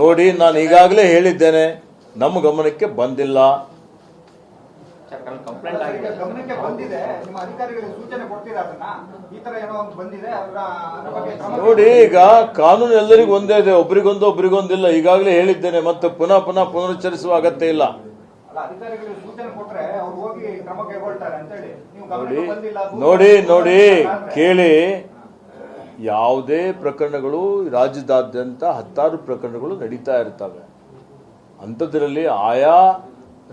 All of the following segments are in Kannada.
ನೋಡಿ ನಾನು ಈಗಾಗಲೇ ಹೇಳಿದ್ದೇನೆ ನಮ್ಮ ಗಮನಕ್ಕೆ ಬಂದಿಲ್ಲ. ಸರ್ ಕಂಪ್ಲೇಂಟ್ ಆಗಿದೆ. ಗಮನಕ್ಕೆ ಬಂದಿದೆ. ನಿಮ್ಮ ಅಧಿಕಾರಿಗಳಿಗೆ ಸೂಚನೆ ಕೊಡ್ತೀರಾ ಅದನ್ನ? ಈ ಏನೋ ಒಂದು ಬಂದಿದೆ ಅದರ ಬಗ್ಗೆ ನೋಡಿ ಈಗ ಕಾನೂನು ಎಲ್ಲರಿಗೂ ಒಂದೇ ಇದೆ ಒಬ್ರಿಗೊಂದು ಒಬ್ರಿಗೊಂದಿಲ್ಲ. ಈಗಾಗಲೇ ಹೇಳಿದ್ದೇನೆ ಮತ್ತೆ ಪುನಃ ಪುನಃ ಪುನರುಚ್ಚರಿಸುವ ಅಗತ್ಯ ಇಲ್ಲ. ಅಧಿಕಾರಿಗಳಿಗೆ ಸೂಚನೆ ಕೊಟ್ರೆ ಅವ್ರು ಹೋಗಿ ಕ್ರಮ ಕೈಗೊಳ್ತಾರೆ ಅಂತೇಳಿ. ನೀವು ಗಮನಕ್ಕೆ ಬಂದಿಲ್ಲ ನೋಡಿ ನೋಡಿ ಕೇಳಿ. ಯಾವುದೇ ಪ್ರಕರಣಗಳು ರಾಜ್ಯದಾದ್ಯಂತ ಹತ್ತಾರು ಪ್ರಕರಣಗಳು ನಡೀತಾ ಇರ್ತವೆ. ಅಂಥದ್ರಲ್ಲಿ ಆಯಾ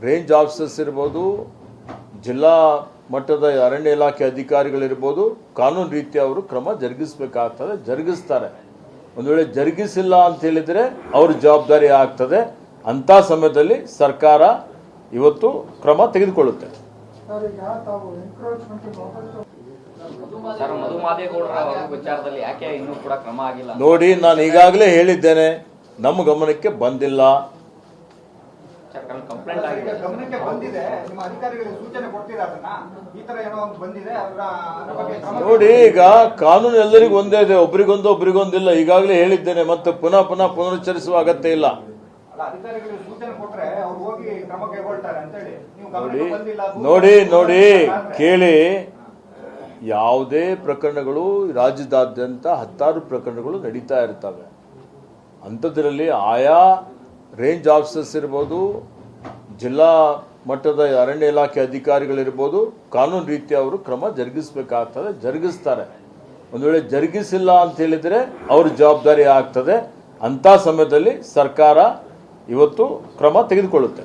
ರೇಂಜ್ ಆಫೀಸರ್ಸ್ ಇರ್ಬೋದು, ಜಿಲ್ಲಾ ಮಟ್ಟದ ಅರಣ್ಯ ಇಲಾಖೆ ಅಧಿಕಾರಿಗಳಿರ್ಬೋದು, ಕಾನೂನು ರೀತಿ ಅವರು ಕ್ರಮ ಜರುಗಿಸಬೇಕಾಗ್ತದೆ, ಜರುಗಿಸ್ತಾರೆ. ಒಂದು ವೇಳೆ ಜರುಗಿಸಿಲ್ಲ ಅಂತ ಹೇಳಿದರೆ ಅವ್ರ ಜವಾಬ್ದಾರಿ ಆಗ್ತದೆ. ಅಂಥ ಸಮಯದಲ್ಲಿ ಸರ್ಕಾರ ಇವತ್ತು ಕ್ರಮ ತೆಗೆದುಕೊಳ್ಳುತ್ತೆ. ನೋಡಿ ನಾನು ಈಗಾಗಲೇ ಹೇಳಿದ್ದೇನೆ ನಮ್ಮ ಗಮನಕ್ಕೆ ಬಂದಿಲ್ಲ. ಸರ್ ಕಂಪ್ಲೇಂಟ್ ಆಗಿದೆ. ಗಮನಕ್ಕೆ ಬಂದಿದೆ. ನಿಮ್ಮ ಅಧಿಕಾರಿಗಳಿಗೆ ಸೂಚನೆ ಕೊಡ್ತೀರಾ ಅದನ್ನ? ಈ ಏನೋ ಒಂದು ಬಂದಿದೆ ಅದರ ಬಗ್ಗೆ ನೋಡಿ ಈಗ ಕಾನೂನು ಎಲ್ಲರಿಗೂ ಒಂದೇ ಇದೆ ಒಬ್ರಿಗೊಂದು ಒಬ್ರಿಗೊಂದಿಲ್ಲ. ಈಗಾಗಲೇ ಹೇಳಿದ್ದೇನೆ ಮತ್ತೆ ಪುನಃ ಪುನಃ ಪುನರುಚ್ಚರಿಸುವ ಅಗತ್ಯ ಇಲ್ಲ. ನೋಡಿ ಗಮನಕ್ಕೆ ಬಂದಿಲ್ಲ ನೋಡಿ ನೋಡಿ ಕೇಳಿ. ಯಾವುದೇ ಪ್ರಕರಣಗಳು ರಾಜ್ಯದಾದ್ಯಂತ ಹತ್ತಾರು ಪ್ರಕರಣಗಳು ನಡೀತಾ ಇರ್ತವೆ. ಅಂಥದ್ರಲ್ಲಿ ಆಯಾ ರೇಂಜ್ ಆಫೀಸರ್ಸ್ ಇರ್ಬೋದು, ಜಿಲ್ಲಾ ಮಟ್ಟದ ಅರಣ್ಯ ಇಲಾಖೆ ಅಧಿಕಾರಿಗಳಿರ್ಬೋದು, ಕಾನೂನು ರೀತಿ ಅವರು ಕ್ರಮ ಜರುಗಿಸಬೇಕಾಗ್ತದೆ, ಜರುಗಿಸ್ತಾರೆ. ಒಂದು ವೇಳೆ ಜರುಗಿಸಿಲ್ಲ ಅಂತ ಹೇಳಿದರೆ ಅವ್ರ ಜವಾಬ್ದಾರಿ ಆಗ್ತದೆ. ಅಂಥ ಸಮಯದಲ್ಲಿ ಸರ್ಕಾರ ಇವತ್ತು ಕ್ರಮ ತೆಗೆದುಕೊಳ್ಳುತ್ತೆ.